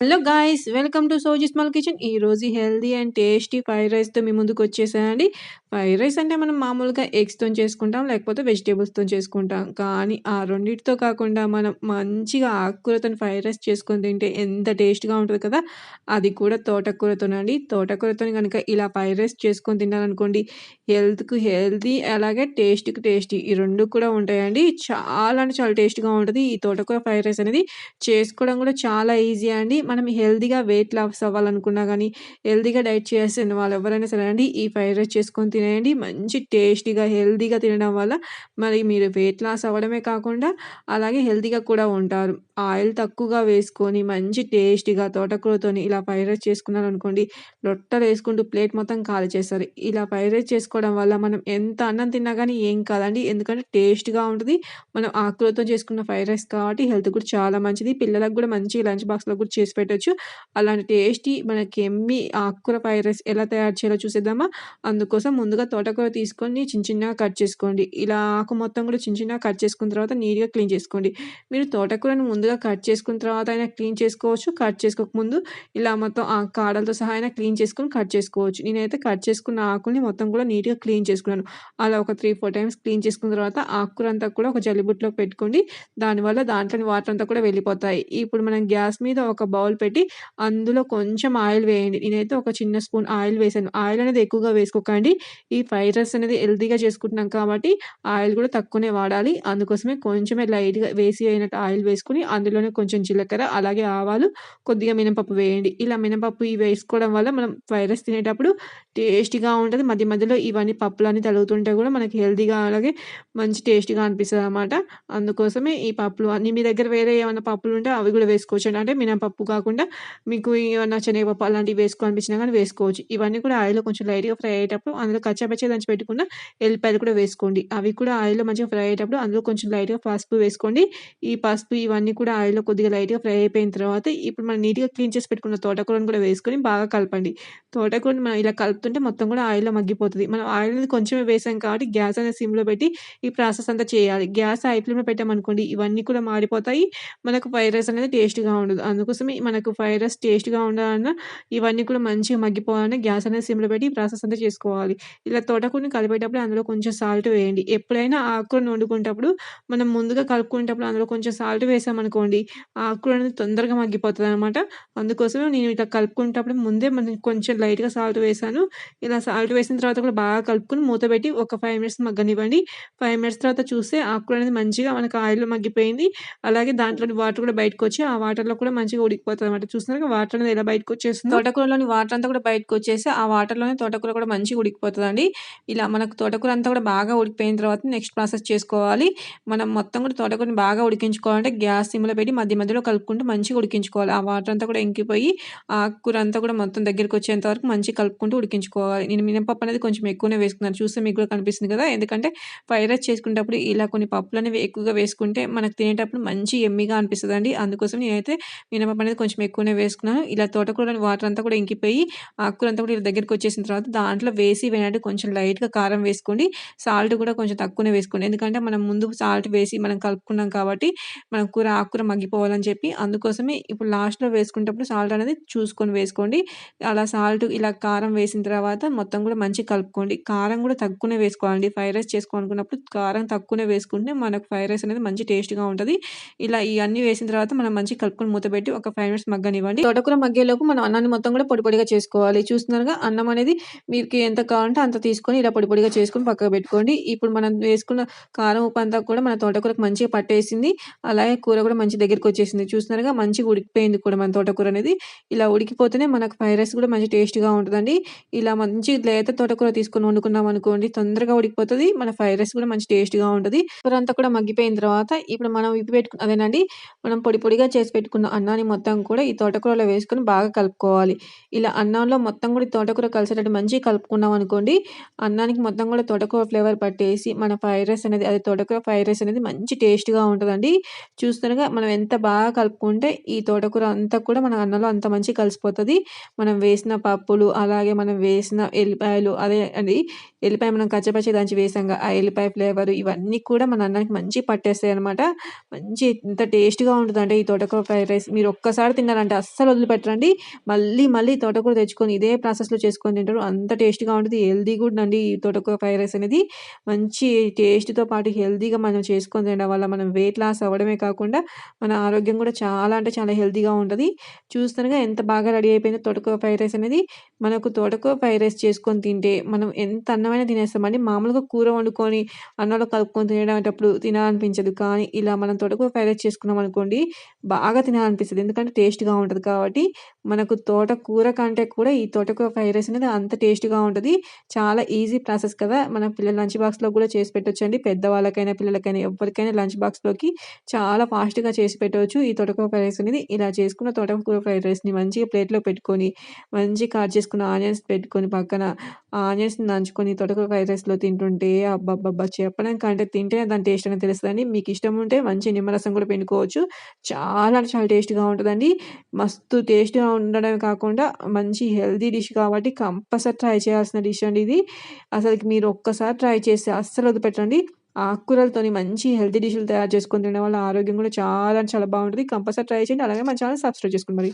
Hello guys welcome to సోజీ small kitchen. ఈరోజు healthy and tasty fried రైస్తో మీ ముందుకు వచ్చేసానండి. ఫ్రైడ్ రైస్ అంటే మనం మామూలుగా ఎగ్స్తో చేసుకుంటాం లేకపోతే వెజిటేబుల్స్తో చేసుకుంటాం. కానీ ఆ రెండింటితో కాకుండా మనం మంచిగా ఆకుకూరతో ఫ్రైడ్ రైస్ చేసుకొని తింటే ఎంత టేస్ట్గా ఉంటుంది కదా! అది కూడా తోటకూరతోనండి తోటకూరతో కనుక ఇలా ఫ్రైడ్ రైస్ చేసుకొని తిన్నారనుకోండి హెల్త్కు హెల్తీ అలాగే టేస్ట్కి టేస్టీ ఈ రెండు కూడా ఉంటాయండి. చాలా అంటే చాలా టేస్ట్గా ఉంటుంది ఈ తోటకూర ఫ్రైడ్ రైస్ అనేది. చేసుకోవడం కూడా చాలా ఈజీ అండి. మనం హెల్తీగా వెయిట్ లాస్ అవ్వాలనుకున్నా కానీ హెల్తీగా డైట్ చేసిన వాళ్ళు ఎవరైనా సరే అండి ఈ ఫ్రైడ్ రైస్ చేసుకొని తినేయండి మంచి టేస్టీగా హెల్తీగా తినడం వల్ల మరి మీరు వెయిట్ లాస్ అవ్వడమే కాకుండా అలాగే హెల్తీగా కూడా ఉంటారు. ఆయిల్ తక్కువగా వేసుకొని మంచి టేస్టీగా తోటకూరతోని ఇలా ఫ్రైడ్ రైస్ చేసుకున్నారు అనుకోండి లొట్టలు వేసుకుంటూ ప్లేట్ మొత్తం ఖాళీ చేస్తారు. ఇలా ఫ్రైడ్ రైస్ చేసుకోవడం వల్ల మనం ఎంత అన్నం తిన్నా కానీ ఏం కాదండి. ఎందుకంటే టేస్ట్గా ఉంటుంది. మనం ఆకులతో చేసుకున్న ఫ్రైడ్ రైస్ కాబట్టి హెల్త్ కూడా చాలా మంచిది. పిల్లలకు కూడా మంచి లంచ్ బాక్స్లో కూడా చేసి పెట్టచ్చు. అలాంటి టేస్టీ మనకి ఎమ్మి ఆకుకూర ఫ్రైడ్ రైస్ ఎలా తయారు చేయాలో చూసేద్దామా? అందుకోసం ముందుగా తోటకూర తీసుకొని చిన్న చిన్నగా కట్ చేసుకోండి. ఇలా ఆకు మొత్తం కూడా చిన్న చిన్నగా కట్ చేసుకున్న తర్వాత నీట్గా క్లీన్ చేసుకోండి. మీరు తోటకూరను ముందుగా కట్ చేసుకున్న తర్వాత అయినా క్లీన్ చేసుకోవచ్చు కట్ చేసుకోకముందు ఇలా మొత్తం ఆ కాడలతో సహా అయినా క్లీన్ చేసుకొని కట్ చేసుకోవచ్చు. నేనైతే కట్ చేసుకున్న ఆకుల్ని మొత్తం కూడా నీట్గా క్లీన్ చేసుకున్నాను. అలా ఒక త్రీ ఫోర్ టైమ్స్ క్లీన్ చేసుకున్న తర్వాత ఆకుకూర అంతా కూడా ఒక జల్లిబుట్లోకి పెట్టుకోండి. దానివల్ల దాంట్లోని వాటర్ అంతా కూడా వెళ్ళిపోతాయి. ఇప్పుడు మనం గ్యాస్ మీద ఒక బౌల్ పెట్టి అందులో కొంచెం ఆయిల్ వేయండి. నేనైతే ఒక చిన్న స్పూన్ ఆయిల్ వేసాను. ఆయిల్ అనేది ఎక్కువగా వేసుకోకండి. ఈ ఫ్రైడ్ రైస్ అనేది హెల్తీగా చేసుకుంటున్నాం కాబట్టి ఆయిల్ కూడా తక్కువనే వాడాలి. అందుకోసమే కొంచెమే లైట్గా వేసి అయినట్టు ఆయిల్ వేసుకుని అందులోనే కొంచెం జీలకర్ర అలాగే ఆవాలు కొద్దిగా మినపప్పు వేయండి. ఇలా మినపప్పు ఇవి వేసుకోవడం వల్ల మనం ఫ్రైడ్ రైస్ తినేటప్పుడు టేస్టీగా ఉంటుంది. మధ్య మధ్యలో ఇవన్నీ పప్పులన్నీ తలుగుతుంటే కూడా మనకి హెల్తీగా అలాగే మంచి టేస్టీగా అనిపిస్తుంది అనమాట అందుకోసమే ఈ పప్పులు అన్ని మీ దగ్గర వేరే ఏమైనా పప్పులు ఉంటే అవి కూడా వేసుకోవచ్చు అంటే మినపప్పు కాకుండా మీకు ఏమన్నా శనగపప్పు అలాంటివి వేసుకో అనిపించినా కానీ వేసుకోవచ్చు. ఇవన్నీ కూడా ఆయిల్లో కొంచెం లైట్గా ఫ్రై అయ్యేటప్పుడు అందులో కచ్చాపచ్చే దంచి పెట్టుకున్న ఎల్లిపాయలు కూడా వేసుకోండి. అవి కూడా ఆయిల్లో మంచిగా ఫ్రై అయ్యేటప్పుడు అందులో కొంచెం లైట్గా పసుపు వేసుకోండి. ఈ పసుపు ఇవన్నీ కూడా ఆయిల్లో కొద్దిగా లైట్గా ఫ్రై అయిపోయిన తర్వాత ఇప్పుడు మనం నీట్గా క్లీన్ చేసి పెట్టుకున్న తోటకూరను కూడా వేసుకొని బాగా కలపండి. తోటకూరని మనం ఇలా కలుపుతుంటే మొత్తం కూడా ఆయిల్లో మగ్గిపోతుంది. మనం ఆయిల్ అనేది కొంచెమే వేసాం కాబట్టి గ్యాస్ అనేది సిమ్లో పెట్టి ఈ ప్రాసెస్ అంతా చేయాలి. గ్యాస్ హై ఫ్లేమ్లో పెట్టామనుకోండి ఇవన్నీ కూడా మాడిపోతాయి. మనకు ఫ్రైడ్ రైస్ అనేది టేస్ట్గా ఉండదు. అందుకోసమే మనకు ఫ్రైడ్ రైస్ టేస్ట్గా ఉండాలన్నా ఇవన్నీ కూడా మంచిగా మగ్గిపోవాలన్నా గ్యాస్ అనేది సిమ్లో పెట్టి ఈ ప్రాసెస్ అంతా చేసుకోవాలి. ఇలా తోటకూరని కలిపేటప్పుడు అందులో కొంచెం సాల్ట్ వేయండి. ఎప్పుడైనా ఆకుకూరను వండుకునేటప్పుడు మనం ముందుగా కలుపుకునేటప్పుడు అందులో కొంచెం సాల్ట్ వేసామనుకోండి ఆకుకూర అనేది తొందరగా మగ్గిపోతుంది అనమాట అందుకోసమే నేను ఇట్లా కలుపుకునేటప్పుడు ముందే మనం కొంచెం లైట్గా సాల్ట్ వేసాను. ఇలా సాల్ట్ వేసిన తర్వాత కూడా బాగా కలుపుకొని మూత పెట్టి ఒక ఫైవ్ మినిట్స్ మగ్గనివ్వండి. ఫైవ్ మినిట్స్ తర్వాత చూస్తే ఆకుకూర అనేది మంచిగా మనకు ఆయిల్లో మగ్గిపోయింది. అలాగే దాంట్లోని వాటర్ కూడా బయటకు వచ్చి ఆ వాటర్లో కూడా మంచిగా ఉడికిపోతుంది అనమాట చూస్తున్నారు వాటర్ అనేది ఎలా బయటకు వచ్చేస్తుంది? తోటకూరలోని వాటర్ అంతా కూడా బయటకు వచ్చేసి ఆ వాటర్లోనే తోటకూర కూడా మంచిగా ఉడికిపోతుంది ఉడికిపోతుందండి ఇలా మనకు తోటకూర అంతా కూడా బాగా ఉడికిపోయిన తర్వాత నెక్స్ట్ ప్రాసెస్ చేసుకోవాలి. మనం మొత్తం కూడా తోటకూరని బాగా ఉడికించుకోవాలంటే గ్యాస్ సిమ్లో పెట్టి మధ్య మధ్యలో కలుపుకుంటూ మంచిగా ఉడికించుకోవాలి. ఆ వాటర్ అంతా కూడా ఇంకిపోయి ఆ కూర అంతా కూడా మొత్తం దగ్గరికి వచ్చేంత వరకు మంచిగా కలుపుకుంటూ ఉడికించుకోవాలి. నేను మినపప్పు అనేది కొంచెం ఎక్కువనే వేసుకున్నాను. చూస్తే మీకు కూడా కనిపిస్తుంది కదా! ఎందుకంటే ఫ్రైడ్ రైస్ చేసుకునేటప్పుడు ఇలా కొన్ని పప్పులు అనేవి ఎక్కువగా వేసుకుంటే మనకు తినేటప్పుడు మంచి ఎమ్మిగా అనిపిస్తుంది అండి అందుకోసం నేనైతే మినపప్పు అనేది కొంచెం ఎక్కువనే వేసుకున్నాను. ఇలా తోటకూరలోని వాటర్ అంతా కూడా ఇంకిపోయి ఆకుకూర అంతా కూడా ఇలా దగ్గరికి వచ్చేసిన తర్వాత దాంట్లో వేసి వేయండి కొంచెం లైట్గా కారం వేసుకోండి. సాల్ట్ కూడా కొంచెం తక్కువనే వేసుకోండి. ఎందుకంటే మనం ముందు సాల్ట్ వేసి మనం కలుపుకున్నాం కాబట్టి మన కూర ఆకుకూర మగ్గిపోవాలని చెప్పి అందుకోసమే ఇప్పుడు లాస్ట్లో వేసుకునేటప్పుడు సాల్ట్ అనేది చూసుకొని వేసుకోండి. అలా సాల్ట్ ఇలా కారం వేసిన తర్వాత మొత్తం కూడా మంచిగా కలుపుకోండి. కారం కూడా తక్కువనే వేసుకోవాలండి. ఫ్రైడ్ రైస్ చేసుకోవాలనుకున్నప్పుడు కారం తక్కువనే వేసుకుంటే మనకు ఫ్రైడ్ రైస్ అనేది మంచి టేస్ట్గా ఉంటుంది. ఇలా ఇవన్నీ వేసిన తర్వాత మనం మంచి కలుపుకొని మూత పెట్టి ఒక ఫైవ్ మినిట్స్ మగ్గనివ్వండి. తోటకూర మగ్గేలోపు మనం అన్నాన్ని మొత్తం కూడా పొడి పొడిగా చేసుకోవాలి. చూస్తున్నారుగా అన్నం అనేది మీకు ఎంత కావాలంటే అంత తీసుకొని ఇలా పొడి పొడిగా చేసుకొని పక్కకు పెట్టుకోండి. ఇప్పుడు మనం వేసుకున్న కారం ఉప్పు అంతా కూడా మన తోటకూరకు మంచిగా పట్టేసింది. అలాగే కూర కూడా మంచి దగ్గరికి వచ్చేసింది. చూస్తున్నారుగా మంచిగా ఉడికిపోయింది కూడా మన తోటకూర అనేది. ఇలా ఉడికిపోతేనే మనకు ఫ్రైడ్ రైస్ కూడా మంచి టేస్ట్గా ఉంటుందండి. ఇలా మంచి లేత తోటకూర తీసుకొని వండుకున్నాం అనుకోండి తొందరగా ఉడికిపోతుంది. మన ఫ్రైడ్ రైస్ కూడా మంచి టేస్ట్గా ఉంటుంది. కూర అంతా కూడా మగ్గిపోయిన తర్వాత ఇప్పుడు మనం ఇప్పి పెట్టుకున్న అదేనండి మనం పొడి పొడిగా చేసి పెట్టుకున్న అన్నాన్ని మొత్తం కూడా ఈ తోటకూరలో వేసుకొని బాగా కలుపుకోవాలి. ఇలా అన్నంలో మొత్తం కూడా తోటకూర కలిసేటట్టు మంచిగా కలుపుకున్నాం అనుకోండి అన్నానికి మొత్తం కూడా తోటకూర ఫ్లేవర్ పట్టేసి మన ఫ్రైడ్ రైస్ అనేది అది తోటకూర ఫ్రైడ్ రైస్ అనేది మంచి టేస్ట్గా ఉంటుందండి చూస్తుండగా మనం ఎంత బాగా కలుపుకుంటే ఈ తోటకూర అంతా కూడా మన అన్నంలో అంత మంచిగా కలిసిపోతుంది మనం వేసిన పప్పులు అలాగే మనం వేసిన ఎల్లిపాయలు అదే అండి ఎల్లిపాయ మనం కచ్చపచ్చి దంచి వేసాంగా ఆ ఎల్లిపాయ ఫ్లేవర్ ఇవన్నీ కూడా మన అన్నానికి మంచి పట్టేస్తాయన్నమాట. మంచి ఎంత టేస్ట్‌గా ఉంటుందండి ఈ తోటకూర ఫ్రైడ్ రైస్ మీరు ఒక్కసారి తిన్నారంటే అస్సలు వదిలిపెట్టరండి. మళ్ళీ మళ్ళీ తోటకూర తెచ్చుకొని ఇదే ప్రాసెస్‌లో చేసుకొని తింటారు. అంత టేస్ట్‌గా ఉంటుంది హెల్దీ కూడా అండి ఈ తోటకూర ఫ్రైడ్ రైస్ అనేది. మంచి టేస్ట్‌తో పాటు హెల్దీగా మనం చేసుకొని తినడం వల్ల మనం వెయిట్ లాస్ అవ్వడమే కాకుండా మన ఆరోగ్యం కూడా చాలా అంటే చాలా హెల్దీగా ఉంటుంది చూస్తున్నారుగా ఎంత బాగా రెడీ అయిపోయిందో తోటకూర ఫ్రైడ్ రైస్ అనేది. మనకు తోటకూర ఫ్రైడ్ రైస్ చేసుకొని తింటే మనం ఎంత అన్నమైనా తినేస్తామండి. మామూలుగా కూర వండుకొని అన్నంలో కలుపుకొని తినేటప్పుడు తినాలనిపించదు. కానీ ఇలా మనం తోటకూర ఫ్రైడ్ రైస్ చేసుకున్నాం అనుకోండి బాగా తినాలనిపిస్తుంది ఎందుకంటే టేస్ట్‌గా ఉంటుంది కాబట్టి మనకు తోటకూర కంటే కూడా ఈ తోటకూర ఫ్రైడ్ రైస్ అనేది అంత టేస్ట్‌గా ఉంటుంది చాలా ఈజీ ప్రాసెస్ కదా! మనం పిల్లల లంచ్ బాక్స్‌లో కూడా చేసి పెట్టొచ్చండి. పెద్దవాళ్ళకైనా, పిల్లలకైనా ఎవరికైనా లంచ్ బాక్స్‌లోకి చాలా ఫాస్ట్‌గా చేసి పెట్టవచ్చు. ఈ తోటకూర ఫ్రైడ్ రైస్ అనేది. ఇలా చేసుకున్న తోటకూర ఫ్రైడ్ రైస్‌ని మంచిగా ప్లేట్‌లో పెట్టుకొని మంచిగా కట్ చేసుకున్న ఆనియన్స్ పెట్టుకొని పక్కన ఆనియన్స్‌ని నంచుకొని తోటకూర ఫ్రైడ్ రైస్‌లో తింటుంటే అబ్బబ్బబ్బా! చెప్పడం కంటే తింటేనే దాని టేస్ట్ అనేది తెలుస్తుందండి మీకు ఇష్టం ఉంటే మంచి నిమ్మరసం కూడా పెట్టుకోవచ్చు చాలా అంటే చాలా టేస్ట్‌గా ఉంటుందండి మస్తు టేస్ట్‌గా ఉండడమే కాకుండా మంచి హెల్దీ డిష్ కాబట్టి కంపల్సరీ ట్రై చేయాల్సిన డిష్ అండి ఇది. అసలు మీరు ఒక్కసారి ట్రై చేస్తే అస్సలు పెట్టండి ఆకుకూరలతోని మంచి హెల్తీ డిష్‌లు తయారు చేసుకొని తినడం వల్ల ఆరోగ్యం కూడా చాలా చాలా బాగుంటుంది కంపల్సరీ ట్రై చేయండి. అలాగే మన ఛానల్ సబ్స్క్రైబ్ చేసుకోండి మరి.